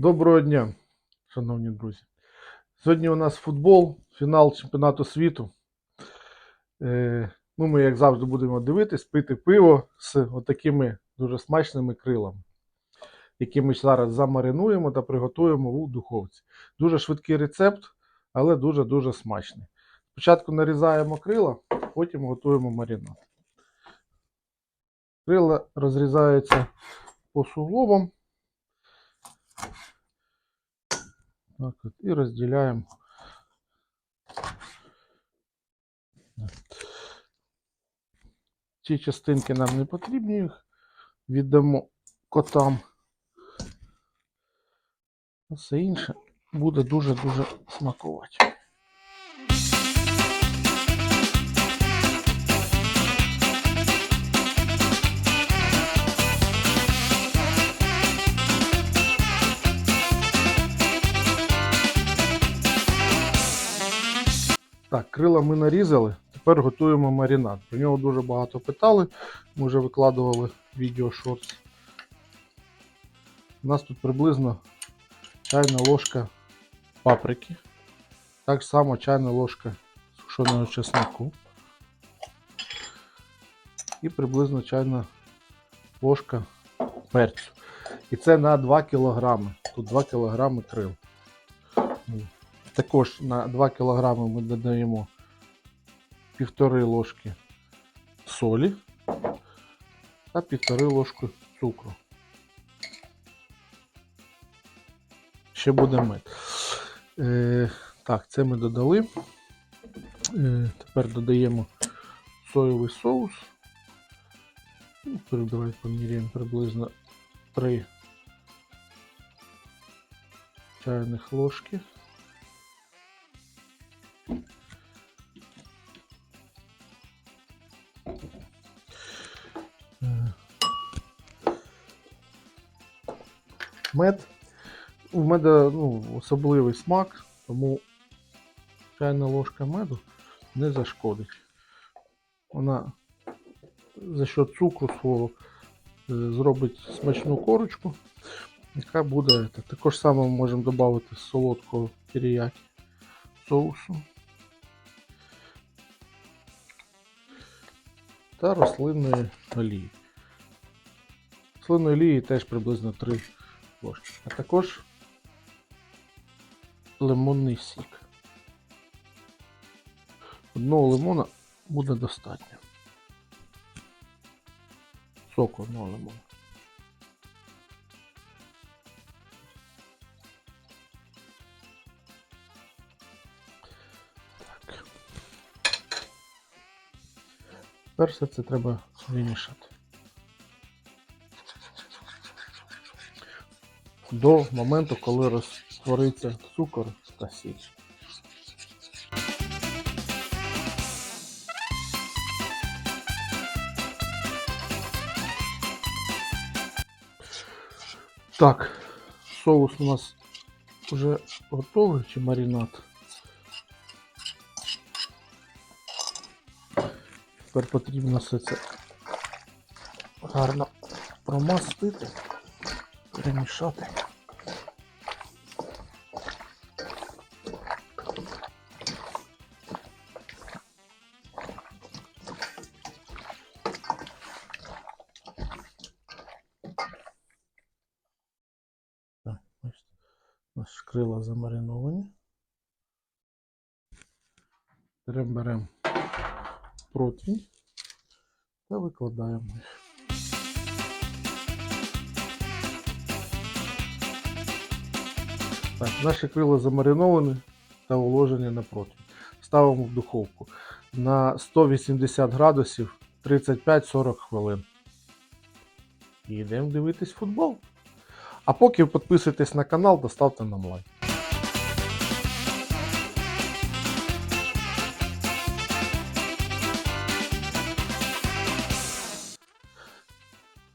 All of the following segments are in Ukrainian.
Доброго дня, шановні друзі. Сьогодні у нас футбол, фінал чемпіонату світу. Е, Ну, ми, як завжди, будемо дивитись, пити пиво з отакими дуже смачними крилами, які ми зараз замаринуємо та приготуємо у духовці. Дуже швидкий рецепт, але дуже-дуже смачний. Спочатку нарізаємо крила, потім готуємо маринад. Крила розрізаються по суглобам. Так от, і розділяємо. Ці частинки нам не потрібні, їх віддамо котам. Все інше буде дуже-дуже смакувати. Крила ми нарізали. Тепер готуємо маринад. Про нього дуже багато питали. Ми вже викладували відео шортс. У нас тут приблизно чайна ложка паприки. Так само чайна ложка сушеного чеснику. І приблизно чайна ложка перцю. І це на 2 кг. Тут 2 кг крил. Також на 2 кг ми додаємо півтори ложки солі та півтори ложки цукру. Ще буде мед. Е, так, це ми додали. Е, тепер додаємо соєвий соус. Ну, Давайте поміряємо приблизно 3 чайних ложки. Мед. У меда ну, особливий смак, тому чайна ложка меду не зашкодить. Вона за счет цукру свого е, зробить смачну корочку, яка буде. та- Також саме можемо додати солодкого теріякі соусу. та рослинної олії. Рослинної олії теж приблизно 3 ложки. А також лимонний сік. Одного лимона буде достатньо. Соку одного лимона. Тепер все це треба вимішати. До моменту, коли розтвориться цукор та сіль. Так, соус у нас вже готовий чи маринад. Тепер потрібно все це гарно промастити, перемішати. Ось крила замариновані. Тепер беремо противень та викладаємо їх. Так, наші крила замариновані та уложені на противень. Ставимо в духовку на 180 градусів 35-40 хвилин. І йдемо дивитись футбол. А поки підписуйтесь на канал та ставте нам лайк.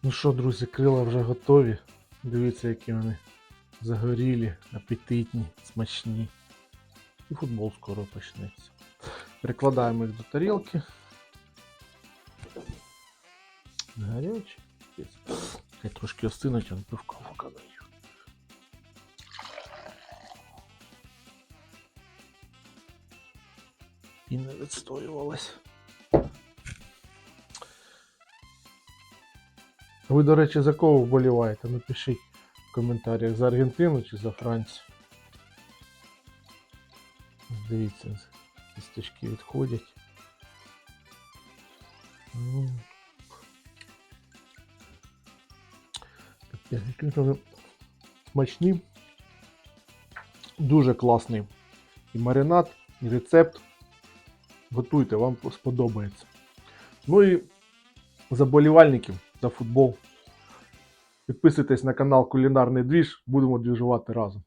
Ну що, друзі, крила вже готові. Дивіться, які вони загорілі, апетитні, смачні. І футбол скоро почнеться. Прикладаємо їх до тарілки. Гарячі. Хай трошки остинуть, він пивка виконає. І не відстоювалась. Ви, до речі, за кого вболіваєте? Напишіть в коментарях за Аргентину чи за Францію. Дивіться, кісточки відходять. Ну, Смачні. Дуже класний і маринад, і рецепт. Готуйте, вам сподобається. Ну і заболівальників за футбол. Підписуйтесь на канал Кулінарний Двіж, будемо двіжувати разом.